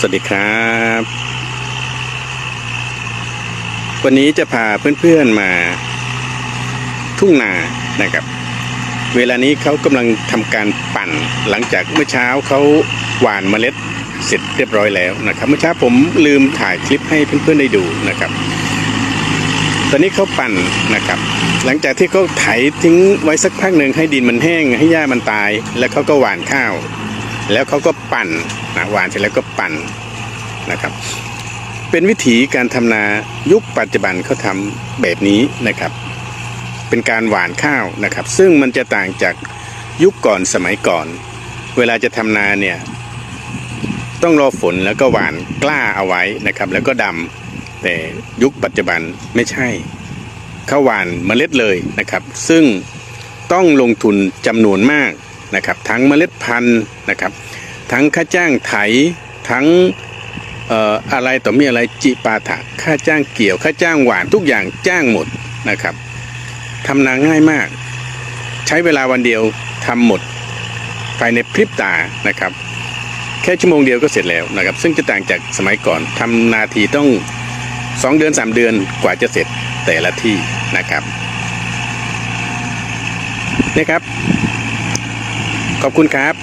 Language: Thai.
สวัสดีครับ วันนี้จะพาเพื่อนๆมาทุ่งนานะครับ เวลานี้เขากำลังทำการปั่นหลังจากเมื่อเช้าเขาหว่านเมล็ดเสร็จเรียบร้อยแล้วนะครับ เมื่อเช้าผมลืมถ่ายคลิปให้เพื่อนๆได้ดูนะครับ ตอนนี้เขาปั่นนะครับ หลังจากที่เขาไถทิ้งไว้สักพักหนึ่งให้ดินมันแห้ง ให้หญ้ามันตาย แล้วเขาก็หว่านข้าว แล้วเขาก็ปั่น นะหวานเสร็จแล้วก็ปั่นนะครับ เป็นวิธีการทำนายุคปัจจุบันเขาทำแบบนี้นะครับ เป็นการหวานข้าวนะครับ ซึ่งมันจะต่างจากยุคก่อนสมัยก่อน เวลาจะทำนาเนี่ย ต้องรอฝนแล้วก็หวานกล้าเอาไว้นะครับ แล้วก็ดำแต่ยุคปัจจุบันไม่ใช่เขาหวานเมล็ดเลยนะครับ ซึ่งต้องลงทุนจำนวนมากนะครับ ทั้งเมล็ดพันธุ์นะครับ ทั้งค่าจ้างไถทั้งอะไรต่อมีอะไรจิปาถะค่าจ้างเกี่ยวค่าจ้างหวานทุกอย่างจ้างหมดนะครับทำนาง่ายมาก ใช้เวลาวันเดียวทำหมดภายในพริบตานะครับ แค่ชั่วโมงเดียวก็เสร็จแล้วนะครับ ซึ่งจะต่างจากสมัยก่อนทำนาทีต้องสองเดือนสามเดือนกว่าจะเสร็จแต่ละที่นะครับนี่ครับ ขอบคุณครับ